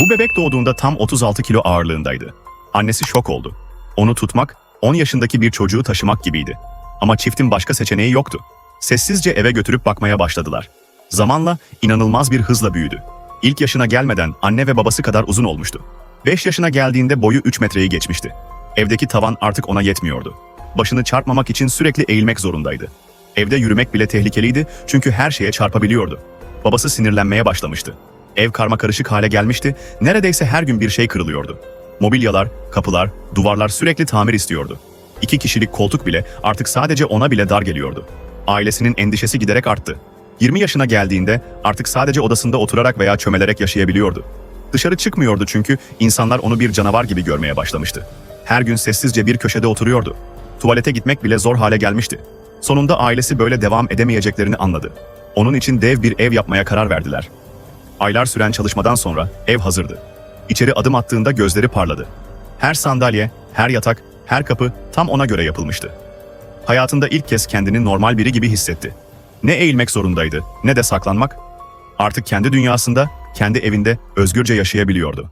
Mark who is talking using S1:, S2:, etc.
S1: Bu bebek doğduğunda tam 36 kilo ağırlığındaydı. Annesi şok oldu. Onu tutmak, 10 yaşındaki bir çocuğu taşımak gibiydi. Ama çiftin başka seçeneği yoktu. Sessizce eve götürüp bakmaya başladılar. Zamanla inanılmaz bir hızla büyüdü. İlk yaşına gelmeden anne ve babası kadar uzun olmuştu. 5 yaşına geldiğinde boyu 3 metreyi geçmişti. Evdeki tavan artık ona yetmiyordu. Başını çarpmamak için sürekli eğilmek zorundaydı. Evde yürümek bile tehlikeliydi çünkü her şeye çarpabiliyordu. Babası sinirlenmeye başlamıştı. Ev karmakarışık hale gelmişti, neredeyse her gün bir şey kırılıyordu. Mobilyalar, kapılar, duvarlar sürekli tamir istiyordu. İki kişilik koltuk bile artık sadece ona bile dar geliyordu. Ailesinin endişesi giderek arttı. 20 yaşına geldiğinde artık sadece odasında oturarak veya çömelerek yaşayabiliyordu. Dışarı çıkmıyordu çünkü insanlar onu bir canavar gibi görmeye başlamıştı. Her gün sessizce bir köşede oturuyordu. Tuvalete gitmek bile zor hale gelmişti. Sonunda ailesi böyle devam edemeyeceklerini anladı. Onun için dev bir ev yapmaya karar verdiler. Aylar süren çalışmadan sonra ev hazırdı. İçeri adım attığında gözleri parladı. Her sandalye, her yatak, her kapı tam ona göre yapılmıştı. Hayatında ilk kez kendini normal biri gibi hissetti. Ne eğilmek zorundaydı, ne de saklanmak. Artık kendi dünyasında, kendi evinde özgürce yaşayabiliyordu.